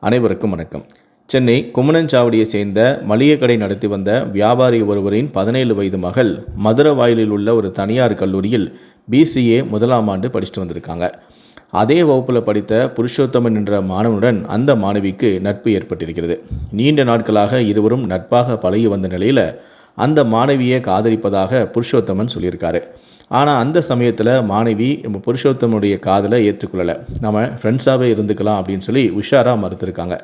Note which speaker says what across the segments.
Speaker 1: அனைவருக்கும் வணக்கம். சென்னை குமணஞ்சாவடியை சேர்ந்த மளிகை கடை நடத்தி வந்த வியாபாரி ஒருவரின் பதினேழு வயது மகள் மதுரவாயலில் உள்ள ஒரு தனியார் கல்லூரியில் பிசிஏ முதலாம் ஆண்டு படிச்சுட்டு வந்திருக்காங்க. அதே வகுப்பில் படித்த புருஷோத்தமன் என்ற மாணவனுடன் அந்த மாணவிக்கு நட்பு ஏற்பட்டிருக்கிறது. நீண்ட நாட்களாக இருவரும் நட்பாக பழகி வந்த நிலையில் அந்த மாணவியை காதலிப்பதாக புருஷோத்தமன் சொல்லியிருக்காரு. ஆனால் அந்த சமயத்தில் மாணவி நம்ம புருஷோத்தமனுடைய காதலை ஏற்றுக்கொள்ளலை. நம்ம ஃப்ரெண்ட்ஸாகவே இருந்துக்கலாம் அப்படின்னு சொல்லி உஷாராக மறுத்துருக்காங்க.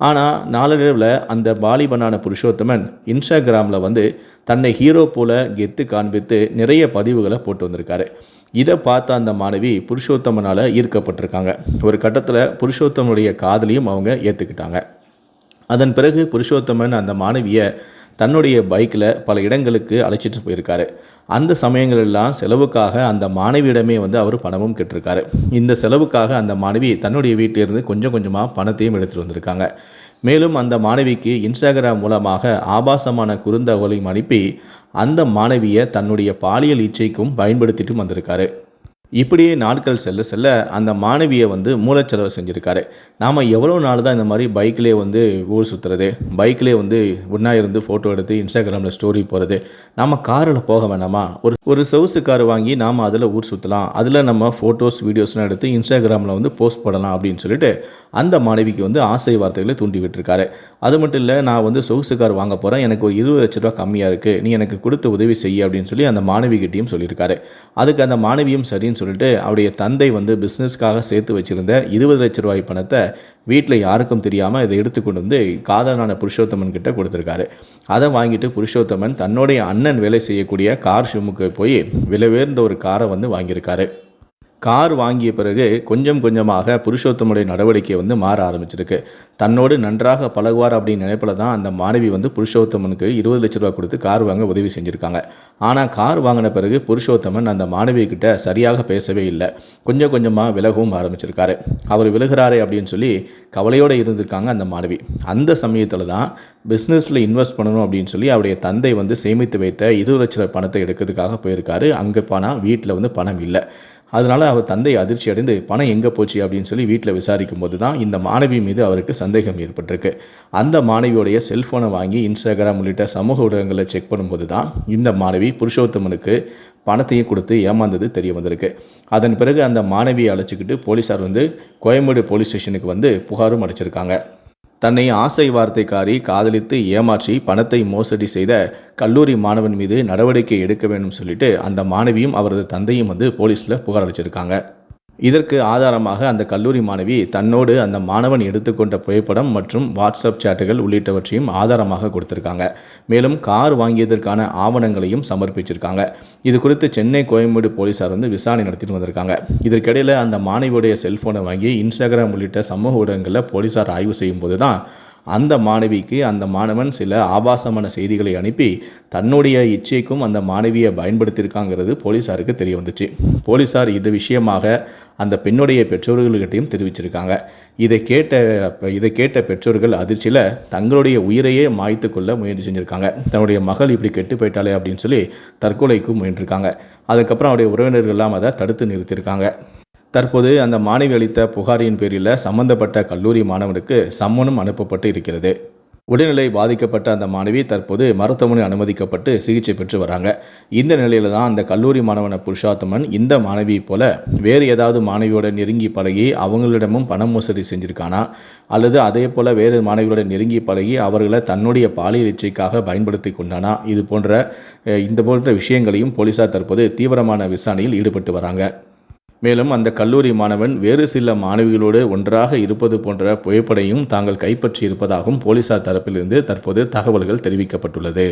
Speaker 1: ஆனால் நாளடைவில் அந்த வாலிபனான புருஷோத்தமன் இன்ஸ்டாகிராமில் வந்து தன்னை ஹீரோ போல கெத்து காண்பித்து நிறைய பதிவுகளை போட்டு வந்திருக்காரு. இதை பார்த்த அந்த மாணவி புருஷோத்தமனால் ஈர்க்கப்பட்டிருக்காங்க. ஒரு கட்டத்தில் புருஷோத்தமனுடைய காதலையும் அவங்க ஏற்றுக்கிட்டாங்க அதன் பிறகு புருஷோத்தமன் அந்த மாணவியை தன்னுடைய பைக்கில் பல இடங்களுக்கு அழைச்சிட்டு போயிருக்காரு. அந்த சமயங்களெல்லாம் செலவுக்காக அந்த மாணவியிடமே வந்து அவர் பணமும் கேட்டிருக்காரு. இந்த செலவுக்காக அந்த மாணவி தன்னுடைய வீட்டிலிருந்து கொஞ்சம் கொஞ்சமாக பணத்தையும் எடுத்துகிட்டு வந்திருக்காங்க. மேலும் அந்த மாணவிக்கு இன்ஸ்டாகிராம் மூலமாக ஆபாசமான குறுந்தகவலையும் அனுப்பி அந்த மாணவியை தன்னுடைய பாலியல் இச்சைக்கும் பயன்படுத்திட்டும் வந்திருக்காரு. இப்படியே நாட்கள் செல்ல செல்ல அந்த மாணவியை வந்து மூலச்செலவு செஞ்சுருக்காரு. நாம் எவ்வளோ நாள் தான் இந்த மாதிரி பைக்லேயே வந்து ஊர் சுற்றுறது பைக்லேயே வந்து ஒன்றா இருந்து ஃபோட்டோ எடுத்து இன்ஸ்டாகிராமில் ஸ்டோரி போகிறது நம்ம காரில் போக வேணாமா? ஒரு ஒரு சொகுசு கார் வாங்கி நாம் அதில் ஊர் சுற்றலாம் அதில் நம்ம ஃபோட்டோஸ் வீடியோஸ்லாம் எடுத்து இன்ஸ்டாகிராமில் வந்து போஸ்ட் பண்ணலாம் அப்படின்னு சொல்லிட்டு அந்த மாணவிக்கு வந்து ஆசை வார்த்தைகளை தூண்டி விட்டுருக்காரு. அது மட்டும் இல்லை நான் வந்து சொகுசு கார் வாங்க போகிறேன் எனக்கு ஒரு இருபது லட்ச ரூபா கம்மியாக இருக்குது நீ எனக்கு கொடுத்து உதவி செய்ய அப்படின்னு சொல்லி அந்த மாணவிகிட்டையும் சொல்லியிருக்காரு. அதுக்கு அந்த மாணவியும் சரின்னு சொல்லிட்டு அவருடைய தந்தை வந்து பிஸ்னஸ்க்காக சேர்த்து வச்சிருந்த இருபது லட்ச ரூபாய் பணத்தை வீட்டில் யாருக்கும் தெரியாமல் இதை எடுத்துக்கொண்டு வந்து காதலான புருஷோத்தமன் கிட்ட கொடுத்துருக்காரு. அதை வாங்கிட்டு புருஷோத்தமன் தன்னுடைய அண்ணன் வேலை செய்யக்கூடிய கார் ஷூமுக்கு போய் விலை உயர்ந்த ஒரு காரை வந்து வாங்கியிருக்காரு. கார் வாங்கிய பிறகு கொஞ்சம் கொஞ்சமாக புருஷோத்தமுடைய நடவடிக்கை வந்து மாற ஆரம்பிச்சிருக்கு. தன்னோடு நன்றாக பழகுவார் அப்படின்னு நினைப்பில் தான் அந்த மாணவி வந்து புருஷோத்தமனுக்கு இருபது லட்ச ரூபா கொடுத்து கார் வாங்க உதவி செஞ்சுருக்காங்க. ஆனால் கார் வாங்கின பிறகு புருஷோத்தமன் அந்த மாணவிகிட்ட சரியாக பேசவே இல்லை. கொஞ்சம் கொஞ்சமாக விலகவும் ஆரம்பிச்சிருக்காரு. அவர் விலகிறாரே அப்படின்னு சொல்லி கவலையோடு இருந்திருக்காங்க அந்த மாணவி. அந்த சமயத்தில் தான் பிஸ்னஸில் இன்வெஸ்ட் பண்ணணும் அப்படின்னு சொல்லி அவருடைய தந்தை வந்து சேமித்து வைத்த இருபது லட்ச பணத்தை எடுக்கிறதுக்காக போயிருக்காரு. அங்கே பணம் வீட்டில் வந்து பணம் இல்லை. அதனால் அவர் தந்தை அதிர்ச்சி அடைந்து பணம் எங்கே போச்சு? அப்படின்னு சொல்லி வீட்டில் விசாரிக்கும் போது தான் இந்த மாணவி மீது அவருக்கு சந்தேகம் ஏற்பட்டிருக்கு. அந்த மாணவியோடைய செல்ஃபோனை வாங்கி இன்ஸ்டாகிராம் உள்ளிட்ட சமூக ஊடகங்களை செக் பண்ணும்போது தான் இந்த மாணவி புருஷோத்தமனுக்கு பணத்தையும் கொடுத்து ஏமாந்தது தெரிய வந்திருக்கு. அதன் பிறகு அந்த மாணவியை அழைச்சிக்கிட்டு போலீஸார் வந்து கோயம்பேடு போலீஸ் ஸ்டேஷனுக்கு வந்து புகாரும் அடைச்சிருக்காங்க தன்னை ஆசை வார்த்தைக்காரி காதலித்து ஏமாற்றி பணத்தை மோசடி செய்த கல்லூரி மாணவன் மீது நடவடிக்கை எடுக்க வேண்டும் சொல்லிட்டு அந்த மாணவியும் அவரது தந்தையும் வந்து போலீஸில் புகார் அளிச்சிருக்காங்க. இதற்கு ஆதாரமாக அந்த கல்லூரி மாணவி தன்னோடு அந்த மாணவன் எடுத்துக்கொண்ட புகைப்படம் மற்றும் வாட்ஸ்அப் சேட்டுகள் உள்ளிட்டவற்றையும் ஆதாரமாக கொடுத்திருக்காங்க. மேலும் கார் வாங்கியதற்கான ஆவணங்களையும் சமர்ப்பிச்சிருக்காங்க. இது குறித்து சென்னை கோயம்பேடு போலீசார் வந்து விசாரணை நடத்திட்டு வந்திருக்காங்க. இதற்கிடையில் அந்த மாணவியுடைய செல்போனை வாங்கி இன்ஸ்டாகிராம் உள்ளிட்ட சமூக ஊடகங்களில் போலீசார் ஆய்வு செய்யும் போது தான் அந்த மாணவிக்கு அந்த மாணவன் சில ஆபாசமான செய்திகளை அனுப்பி தன்னுடைய இச்சைக்கும் அந்த மாணவியை பயன்படுத்தியிருக்காங்கிறது போலீஸாருக்கு தெரிய வந்துச்சு போலீஸார் இது விஷயமாக அந்த பெண்ணுடைய பெற்றோர்கள்கிட்டையும் தெரிவிச்சிருக்காங்க. இதை கேட்ட இதை கேட்ட பெற்றோர்கள் அதிர்ச்சியில் தங்களுடைய உயிரையே மாய்த்து கொள்ள முயற்சி செஞ்சுருக்காங்க. தன்னுடைய மகள் இப்படி கெட்டு போயிட்டாலே அப்படின்னு சொல்லி தற்கொலைக்கு முயன்றிருக்காங்க. அதுக்கப்புறம் அவருடைய உறவினர்கள்லாம் அதை தடுத்து நிறுத்தியிருக்காங்க. தற்போது அந்த மாணவி அளித்த புகாரின் பேரில் சம்பந்தப்பட்ட கல்லூரி மாணவனுக்கு சம்மனும் அனுப்பப்பட்டு இருக்கிறது. உடல்நிலை பாதிக்கப்பட்ட அந்த மாணவி தற்போது மருத்துவமனை அனுமதிக்கப்பட்டு சிகிச்சை பெற்று வராங்க. இந்த நிலையில தான் அந்த கல்லூரி மாணவன புருஷாத்தமன் இந்த மாணவி போல வேறு ஏதாவது மாணவியோட நெருங்கி பழகி அவங்களிடமும் பண மோசடி செஞ்சிருக்கானா? அல்லது அதே போல வேறு மாணவியோட நெருங்கி பழகி அவர்களை தன்னுடைய பாலியல் இச்சைக்காக பயன்படுத்தி கொண்டானா? இது போன்ற இந்த போன்ற விஷயங்களையும் போலீசார் தற்போது தீவிரமான விசாரணையில் ஈடுபட்டு வராங்க. மேலும் அந்த கல்லூரி மாணவன் வேறு சில மாணவிகளோடு ஒன்றாக இருப்பது போன்ற புகைப்படையும் தாங்கள் கைப்பற்றி இருப்பதாகவும் போலீசார் தரப்பிலிருந்து தற்போது தகவல்கள் தெரிவிக்கப்பட்டுள்ளது.